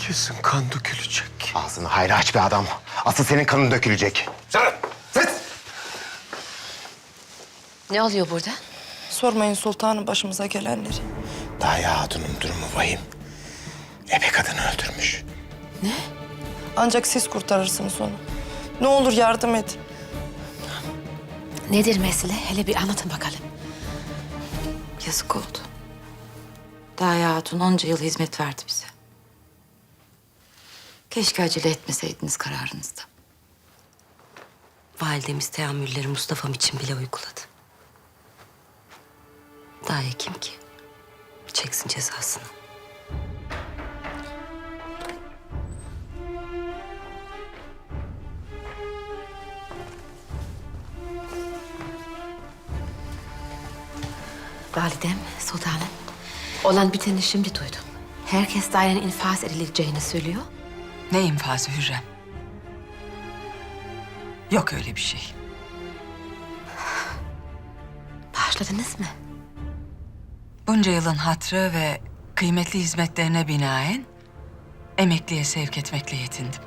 Kesin kan dökülecek. Ağzını hayra aç be adam. Asıl senin kanın dökülecek. Sen! Ses! Ne oluyor burada? Sormayın sultanım başımıza gelenleri. Daya Hatun'un durumu vahim. Ebe kadını öldürmüş. Ancak siz kurtarırsınız onu. Ne olur yardım et. Nedir mesele? Hele bir anlatın bakalım. Yazık oldu. Daya Hatun onca yıl hizmet verdi bize. Keşke acele etmeseydiniz kararınızda. Validemiz teamülleri Mustafa'm için bile uyguladı. Daya kim ki? Çeksin cezasını. Validem, sultanım. Olan biteni şimdi duydum. Herkes dairenin infaz edileceğini söylüyor. Ne infazı Hürrem? Yok öyle bir şey. Başladınız mı? Bunca yılın hatrı ve kıymetli hizmetlerine binaen emekliye sevk etmekle yetindim.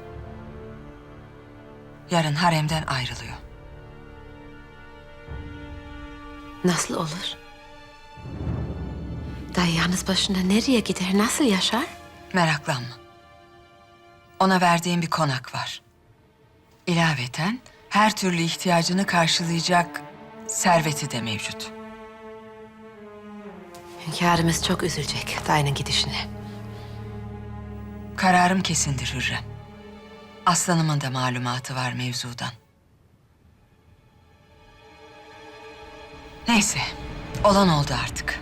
Yarın haremden ayrılıyor. Nasıl olur? Dayı yalnız başına nereye gider, nasıl yaşar? Meraklanma. Ona verdiğim bir konak var. İlaveten her türlü ihtiyacını karşılayacak serveti de mevcut. Hünkârımız çok üzülecek dayının gidişine. Kararım kesindir Hürrem. Aslanımın da malumatı var mevzudan. Neyse, olan oldu artık.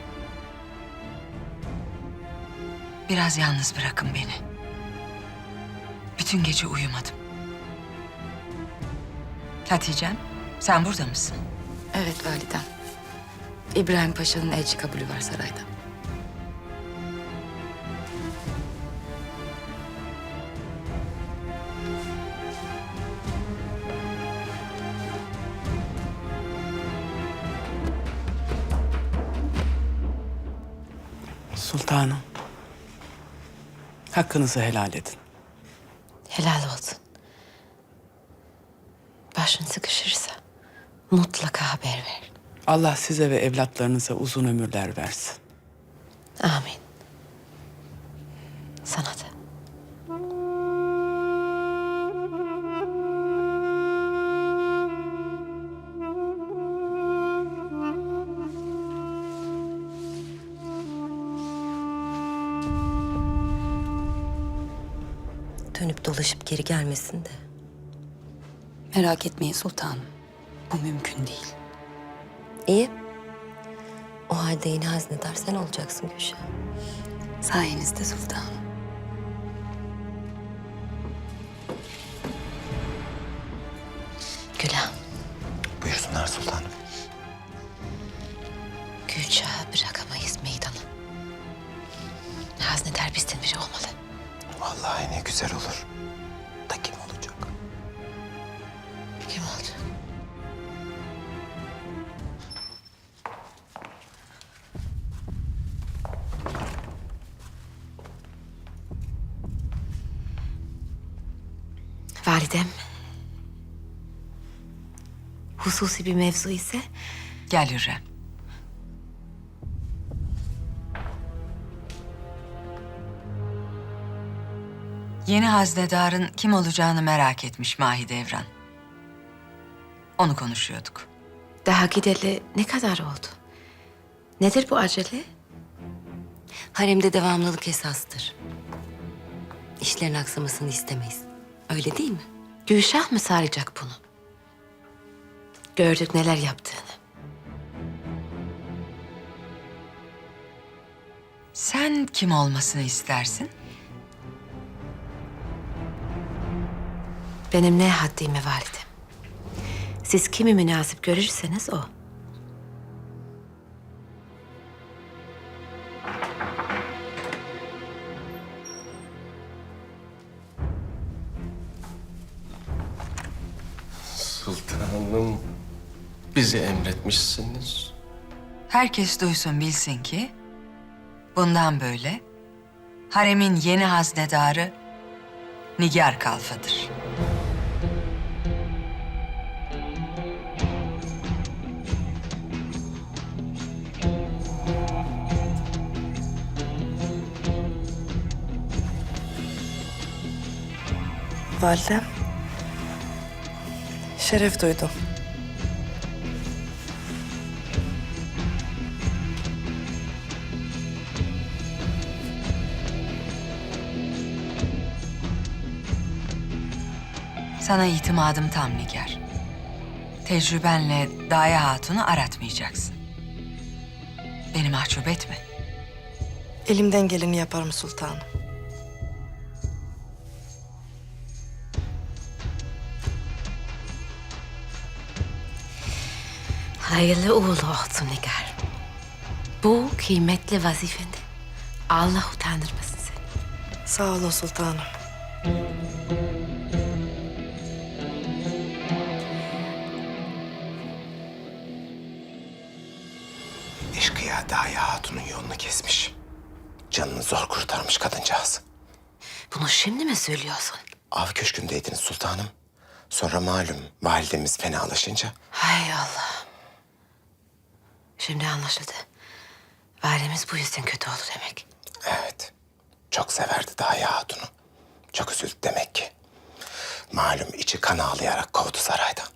Biraz yalnız bırakın beni. Bütün gece uyumadım. Hatice'm, sen burada mısın? Evet validem. İbrahim Paşa'nın elçi kabulü var sarayda. Sultanım. Hakkınızı helal edin. Helal olsun. Başın sıkışırsa mutlaka haber ver. Allah size ve evlatlarınıza uzun ömürler versin. Amin. Sana da. Dolaşıp geri gelmesin de. Merak etmeyin sultanım. Bu mümkün değil. İyi. O halde yeni haznedar sen olacaksın Gülşah. Sayenizde sultanım. Gülah, Buyursunlar sultanım. Gülçah'ı bırakamayız meydana. Haznedar bizden biri olmalı. Vallahi ne güzel olur. Hususi bir mevzu ise Gel Hürrem. Yeni haznedarın kim olacağını merak etmiş Mahidevran. Onu konuşuyorduk. daha gideli ne kadar oldu? Nedir bu acele? Haremde devamlılık esastır. İşlerin aksamasını istemeyiz. Öyle değil mi? Gülşah mı sağlayacak bunu? Gördük neler yaptığını. Sen kim olmasını istersin? Benim ne haddime validem. Siz kimi münasip görürseniz o. bizi emretmişsiniz. Herkes duysun bilsin ki bundan böyle haremin yeni haznedarı Nigar Kalfa'dır. Validem. Şeref duydum. Sana itimadım tam Nigar. Tecrübenle Daya Hatun'u aratmayacaksın. Beni mahcup etme. Elimden geleni yaparım sultanım. Hayırlı uğurlu olsun Nigar. Bu kıymetli vazifende Allah utandırmasın seni. Sağ olun sultanım. Kurtarmış kadıncağız. Bunu şimdi mi söylüyorsun? Av köşkündeydiniz sultanım. Sonra malum validemiz fenalaşınca Hay Allah. Şimdi anlaşıldı. Validemiz bu yüzden kötü oldu demek. evet çok severdi Daya Hatun'u. Çok üzüldü demek ki. Malum içi kan ağlayarak kovdu saraydan.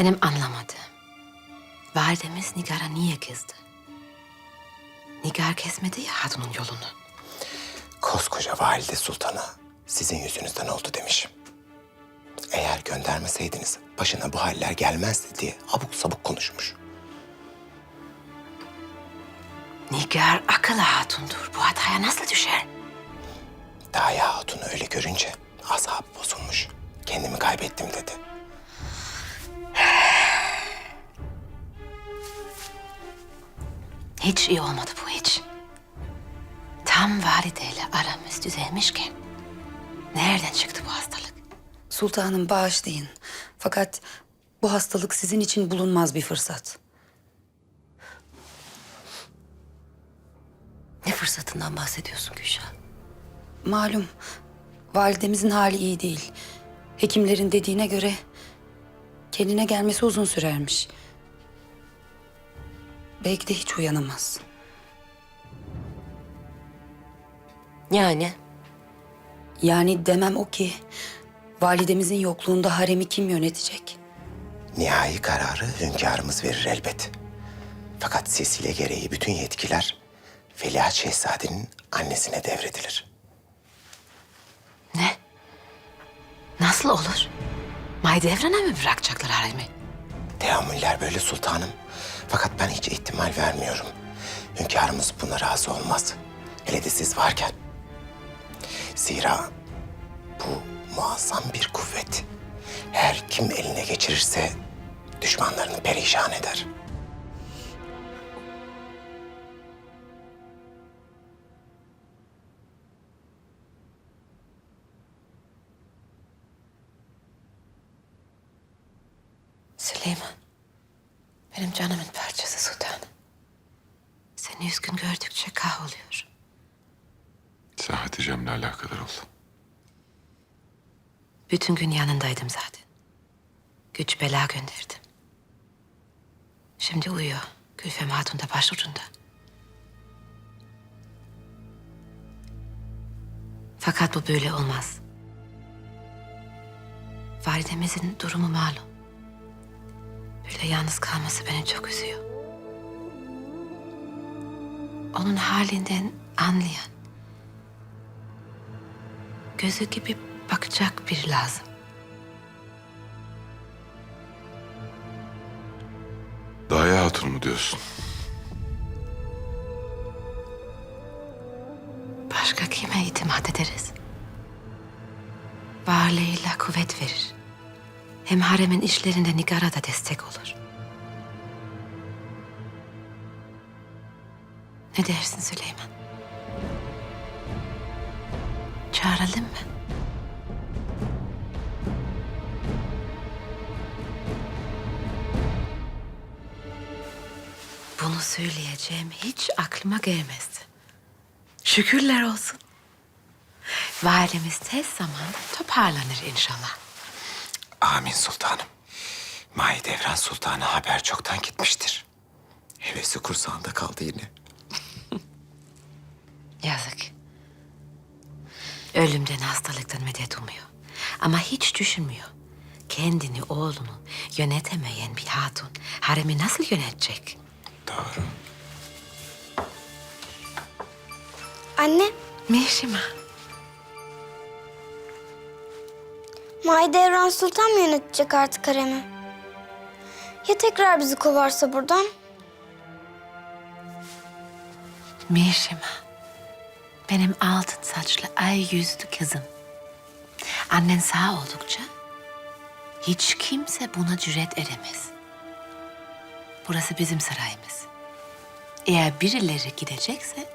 Benim anlamadığım. Validemiz Nigar'a niye kızdı? Nigar kesmedi ya hatunun yolunu. Koskoca valide sultana sizin yüzünüzden oldu demiş. Eğer göndermeseydiniz başına bu haller gelmezdi diye abuk sabuk konuşmuş. Nigar akıllı hatundur. Bu hataya nasıl düşer? Daya Hatun'u öyle görünce asabı bozulmuş. Kendimi kaybettim dedi. Hiç iyi olmadı bu hiç. Tam valideyle aramız düzelmişken nereden çıktı bu hastalık? Sultanım bağışlayın. Fakat bu hastalık sizin için bulunmaz bir fırsat. Ne fırsatından bahsediyorsun Gülşah? Malum validemizin hali iyi değil. Hekimlerin dediğine göre kendine gelmesi uzun sürermiş. Belki de hiç uyanamaz. Yani Yani demem o ki validemizin yokluğunda haremi kim yönetecek? Nihai kararı hünkârımız verir elbet. Fakat silsile gereği bütün yetkiler Veliaht Şehzade'nin annesine devredilir. Ne? Nasıl olur? Mahidevran'a mı bırakacaklar haremi? Teamüller böyle sultanım. Fakat ben hiç ihtimal vermiyorum. Hünkârımız buna razı olmaz. Hele de siz varken. Zira bu muazzam bir kuvvet. Her kim eline geçirirse düşmanlarını perişan eder. Süleyman. Benim canımın. Seni üzgün gördükçe kahroluyorum. Sen Hatice'mle alakadar ol. Bütün gün yanındaydım zaten. Güç bela gönderdim. Şimdi uyuyor. Gülfem Hatun da başucunda. Fakat bu böyle olmaz. Validemizin durumu malum. Böyle yalnız kalması beni çok üzüyor. Onun halinden anlayan, gözü gibi bakacak biri lazım. Daya Hatun mu diyorsun? Başka kime itimat ederiz? Varlığıyla kuvvet verir. Hem haremin işlerinde Nigar'a da destek olur. Ne dersin Süleyman? Çağıralım mı? Bunu söyleyeceğim hiç aklıma gelmezdi. Şükürler olsun. Valimiz tez zamanda toparlanır inşallah. Amin sultanım. Mahidevran Sultan'a haber çoktan gitmiştir. Hevesi kursağında kaldı yine. Yazık. Ölümden, hastalıktan medet umuyor. Ama hiç düşünmüyor. Kendini, oğlunu yönetemeyen bir hatun haremi nasıl yönetecek? Doğru. Anne, Mişima, Mahidevran Sultan mı yönetecek artık haremi? Ya tekrar bizi kovarsa buradan? Mişima. Benim altın saçlı ay yüzlü kızım. Annen sağ oldukça hiç kimse buna cüret edemez. Burası bizim sarayımız. Eğer birileri gidecekse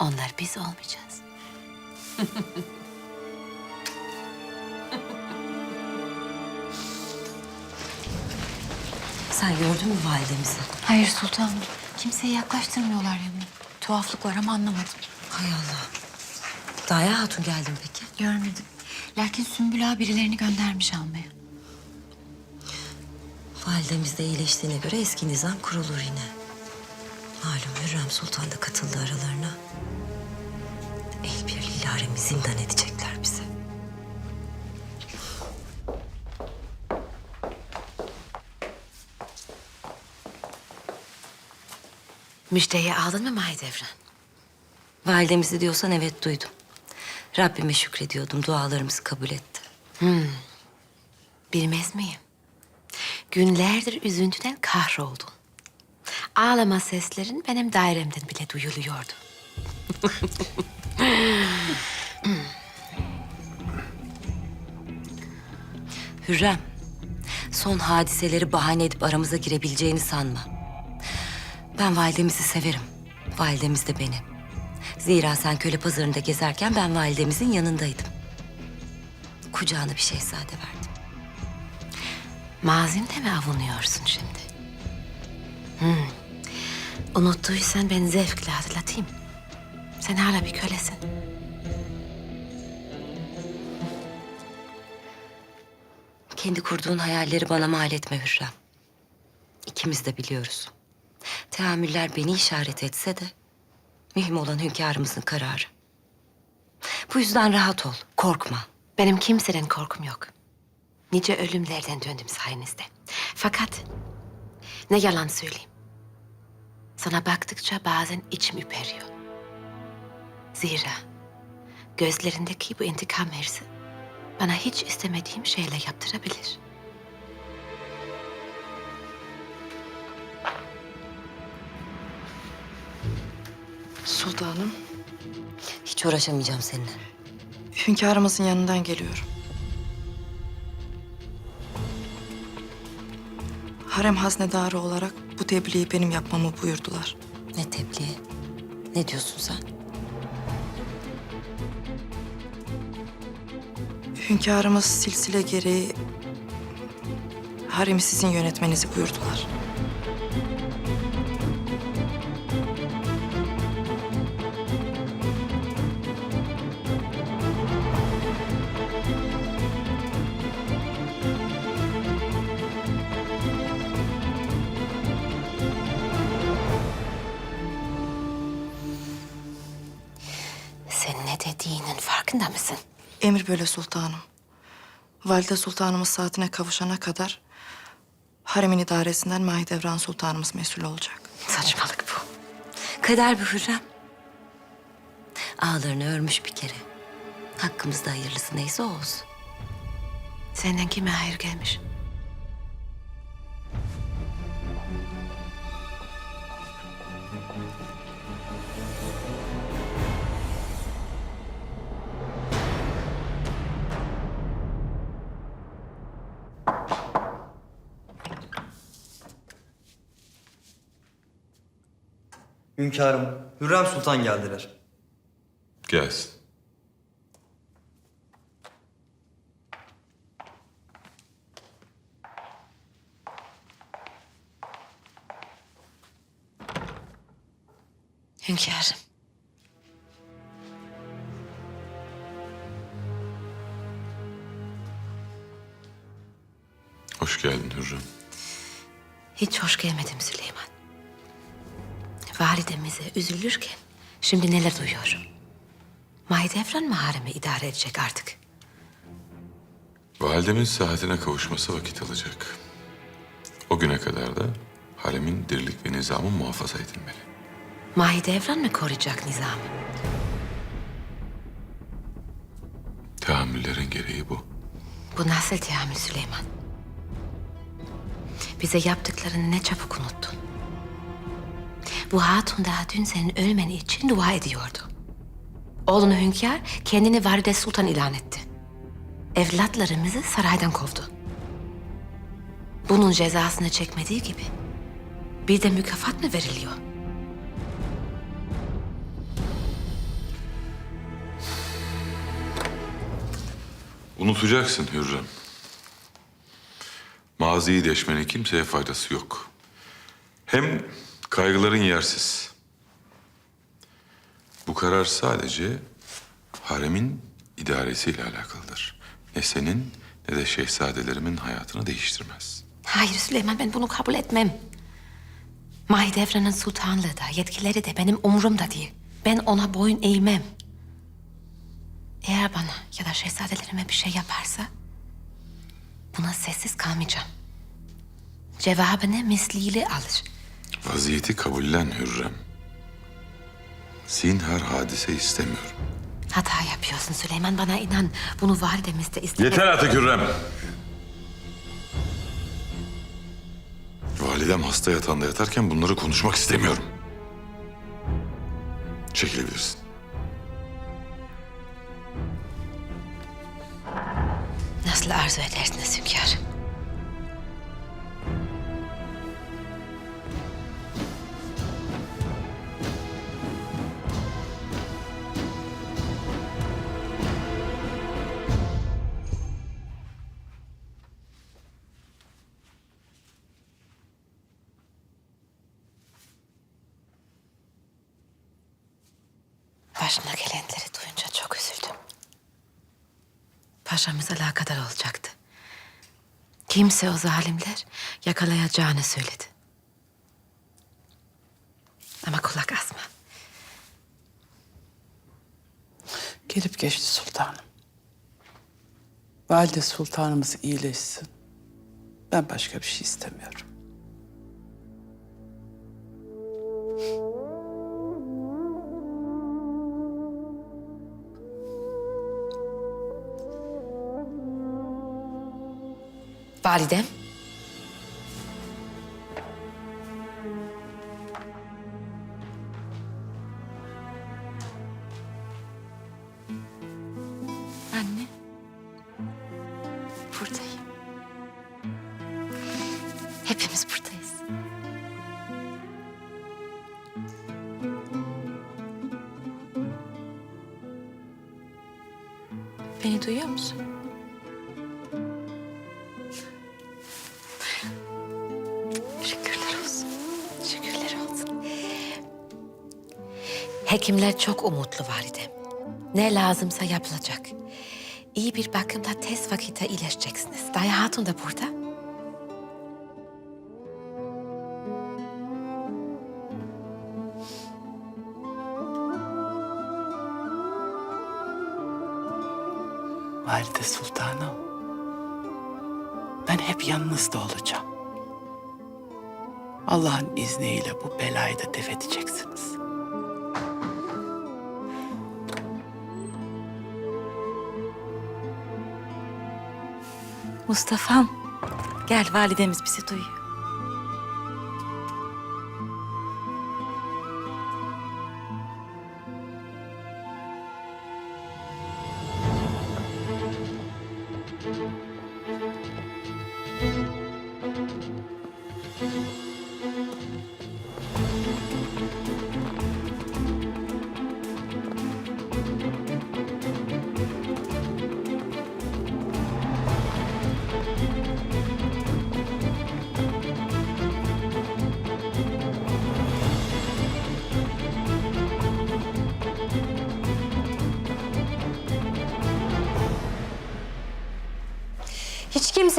onlar biz olmayacağız. Sen gördün mü validemizi? Hayır sultanım. Kimseyi yaklaştırmıyorlar yanına. Tuhaflık var ama anlamadım. Hay Allah. Daya Hatun geldin peki? Görmedim. Lakin Sümbül Ağa birilerini göndermiş almaya. Validemiz de iyileştiğine göre eski nizam kurulur yine. Malum Hürrem Sultan da katıldı aralarına. El birliğiyle haremi zindan edecekler bize. Müjdeyi aldın mı Mahidevran? Validemizi diyorsan evet duydum. Rabbime şükrediyordum. Dualarımızı kabul etti. Bilmez miyim? Günlerdir üzüntüden kahroldun. Ağlama seslerin benim dairemden bile duyuluyordu. Hürrem, son hadiseleri bahane edip aramıza girebileceğini sanma. Ben validemizi severim. Validemiz de beni. Zira sen köle pazarında gezerken ben validemizin yanındaydım. Kucağına bir şehzade verdim. Mazinde mi avunuyorsun şimdi? Hmm. Unuttuysan ben zevkle hatırlatayım. Sen hala bir kölesin. Kendi kurduğun hayalleri bana mal etme Hürrem. İkimiz de biliyoruz. Teamüller beni işaret etse de... ...mühim olan hünkârımızın kararı. Bu yüzden rahat ol, korkma. Benim kimseden korkum yok. Nice ölümlerden döndüm sayenizde. Fakat ne yalan söyleyeyim. Sana baktıkça bazen içim ürperiyor. Zira gözlerindeki bu intikam hırsı bana hiç istemediğim şeyler yaptırabilir. Sultanım, Hiç uğraşamayacağım seninle. hünkârımızın yanından geliyorum. Harem haznedarı olarak bu tebliği benim yapmamı buyurdular. Ne tebliği? Ne diyorsun sen? Hünkârımız silsile gereği haremi sizin yönetmenizi buyurdular. Emir böyle sultanım. Valide sultanımız saatine kavuşana kadar haremin idaresinden Mahidevran sultanımız mesul olacak. Saçmalık bu. Kader bu Hürrem. Ağlarını örmüş bir kere. Hakkımızda hayırlısı neyse o olsun. Senden kime hayır gelmiş? Hünkârım, Hürrem Sultan geldiler. Gelsin. Hünkârım. Hoş geldin Hürrem. Hiç hoş gelmedim Süleyman. Validemize üzülürken şimdi neler duyuyorum. Mahidevran mı haremi idare edecek artık? Validemin saatine kavuşması vakit alacak. O güne kadar da haremin dirlik ve nizamı muhafaza edilmeli. Mahidevran mı koruyacak nizamı? Tahammüllerin gereği bu. Bu nasıl teamül Süleyman? Bize yaptıklarını ne çabuk unuttun. Bu hatun daha dün senin ölmen için dua ediyordu. Oğlunu hünkâr kendini valide sultan ilan etti. Evlatlarımızı saraydan kovdu. Bunun cezasını çekmediği gibi bir de mükafat mı veriliyor? Unutacaksın Hürrem. Maziyi deşmenin kimseye faydası yok. Hem kaygıların yersiz. Bu karar sadece haremin idaresiyle alakalıdır. Ne senin ne de şehzadelerimin hayatını değiştirmez. Hayır Süleyman ben bunu kabul etmem. Mahidevran'ın sultanlığı da yetkileri de benim umurumda değil. Ben ona boyun eğmem. Eğer bana ya da şehzadelerime bir şey yaparsa buna sessiz kalmayacağım. Cevabını misliyle alır. Vaziyeti kabullen Hürrem. Zinhar hadise istemiyorum. Hata yapıyorsun Süleyman bana inan. Bunu validemiz de istemedi. Yeter artık Hürrem. Validem hasta yatağında yatarken bunları konuşmak istemiyorum. Çekilebilirsin. Nasıl arzu edersiniz hünkârım? Paşamız alakadar olacaktı. Kimse o zalimler yakalayacağını söyledi. Ama kulak asma. Gelip geçti sultanım. Valide sultanımız iyileşsin. Ben başka bir şey istemiyorum. Validem. Anne. Buradayım. Hepimiz buradayız. Beni duyuyor musun? Hekimler çok umutlu validem. Ne lazımsa yapılacak. İyi bir bakımda tez vakitte iyileşeceksiniz. Daya Hatun da burada. Valide sultanım. Ben hep yanınızda olacağım. Allah'ın izniyle bu belayı da def edeceksiniz. Mustafa'm gel validemiz bizi duyuyor.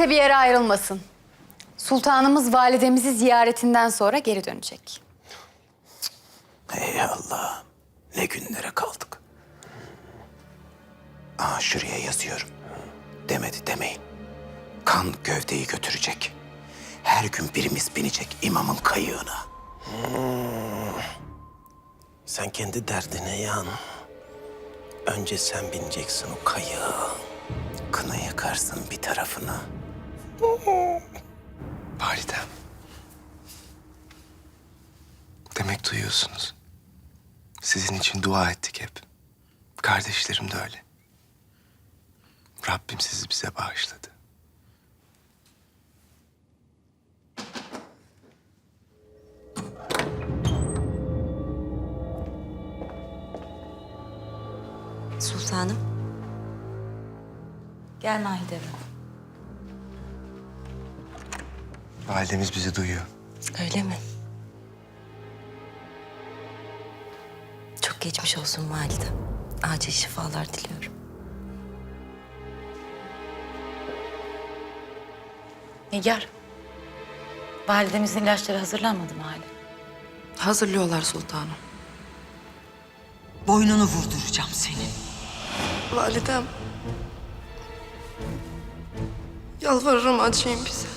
Kimse bir yere ayrılmasın. Sultanımız validemizi ziyaretinden sonra geri dönecek. Ey Allah. Ne günlere kaldık. Aa şuraya yazıyorum. Demedi demeyin. Kan gövdeyi götürecek. Her gün birimiz binecek imamın kayığına. Hmm. Sen kendi derdine yan. Önce sen bineceksin o kayığa. Kına yakarsın bir tarafına. Validem. Demek duyuyorsunuz. Sizin için dua ettik hep. Kardeşlerim de öyle. Rabbim sizi bize bağışladı. Sultanım. Gel Mahidevran. Validemiz bizi duyuyor. Öyle mi? Çok geçmiş olsun validem. Acil şifalar diliyorum. Nigar. Validemizin ilaçları hazırlanmadı mı hala? Hazırlıyorlar sultanım. Boynunu vurduracağım senin. Validem. Yalvarırım acıyın bize.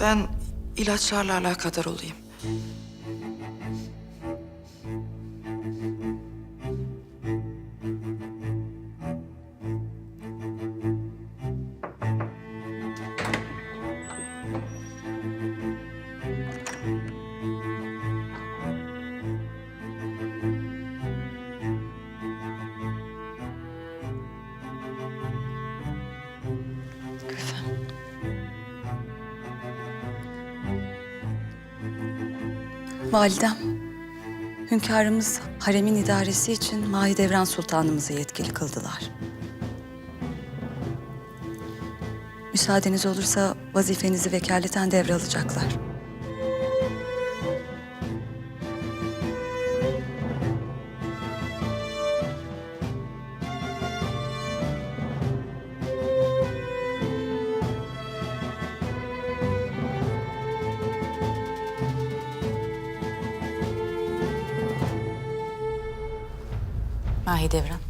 Ben ilaçlarla alakadar olayım. Validem, hünkârımız haremin idaresi için Mahidevran Sultanımızı yetkili kıldılar. Müsaadeniz olursa vazifenizi vekaleten devralacaklar. Mahidevran.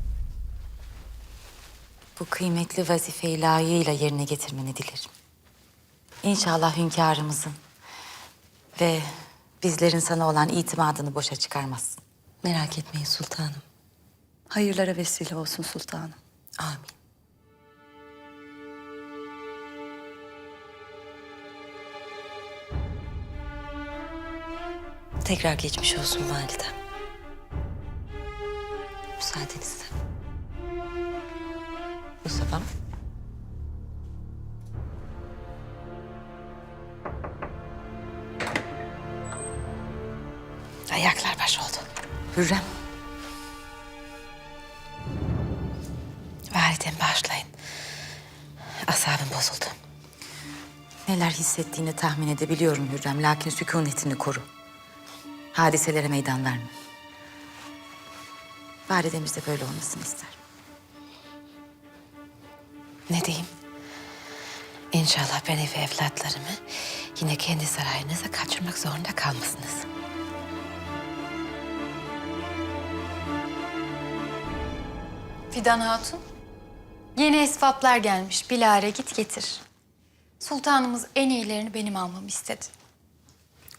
Bu kıymetli vazifeyi layığıyla yerine getirmeni dilerim. İnşallah hünkârımızın ve bizlerin sana olan itimadını boşa çıkarmazsın. Merak etmeyin sultanım. Hayırlara vesile olsun sultanım. Amin. Tekrar geçmiş olsun validem. Müsaadenizle. Mustafa. Ayaklar baş oldu. Hürrem. Validem bağışlayın. Asabım bozuldu. Neler hissettiğini tahmin edebiliyorum Hürrem. Lakin sükunetini koru. Hadiselere meydan verme. Validemiz de böyle olmasını ister. Ne diyeyim? İnşallah beni ve evlatlarımı yine kendi sarayınıza kaçırmak zorunda kalmasınız. Fidan Hatun, yeni esvaplar gelmiş. Bilare git getir. Sultanımız en iyilerini benim almamı istedi.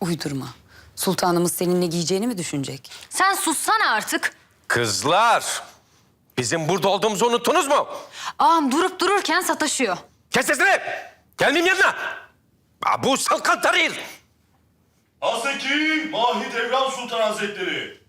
Uydurma. Sultanımız senin ne giyeceğini mi düşünecek? Sen sussana artık. Kızlar, bizim burada olduğumuzu unuttunuz mu? Ağam durup dururken sataşıyor. Kes sesini! Gelmeyeyim yanına! Aa, Bu salkantarır! Haseki Mahidevran Sultan Hazretleri.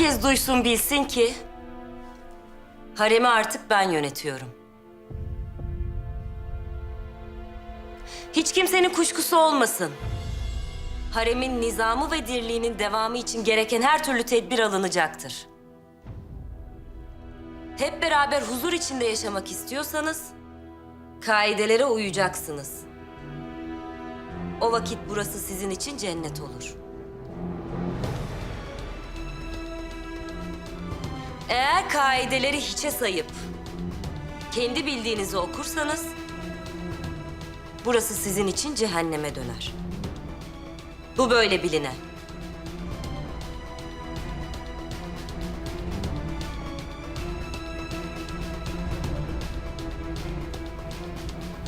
Herkes duysun bilsin ki haremi artık ben yönetiyorum. Hiç kimsenin kuşkusu olmasın. Haremin nizamı ve dirliğinin devamı için gereken her türlü tedbir alınacaktır. Hep beraber huzur içinde yaşamak istiyorsanız kaidelere uyacaksınız. O vakit burası sizin için cennet olur. Eğer kaideleri hiçe sayıp kendi bildiğinizi okursanız burası sizin için cehenneme döner. Bu böyle biline.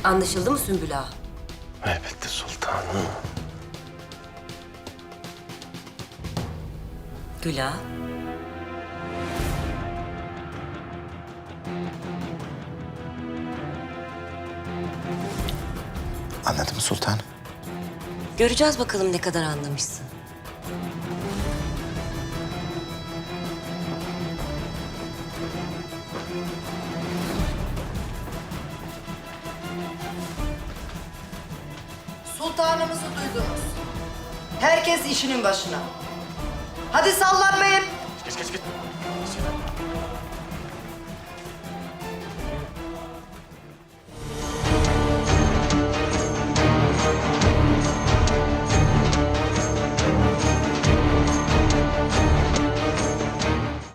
Anlaşıldı mı Sümbül Ağa? Elbette sultanım. Gül Ağa? Anladım sultanım. Göreceğiz bakalım ne kadar anlamışsın. Sultanımızı duydunuz. Herkes işinin başına. Hadi sallanmayın.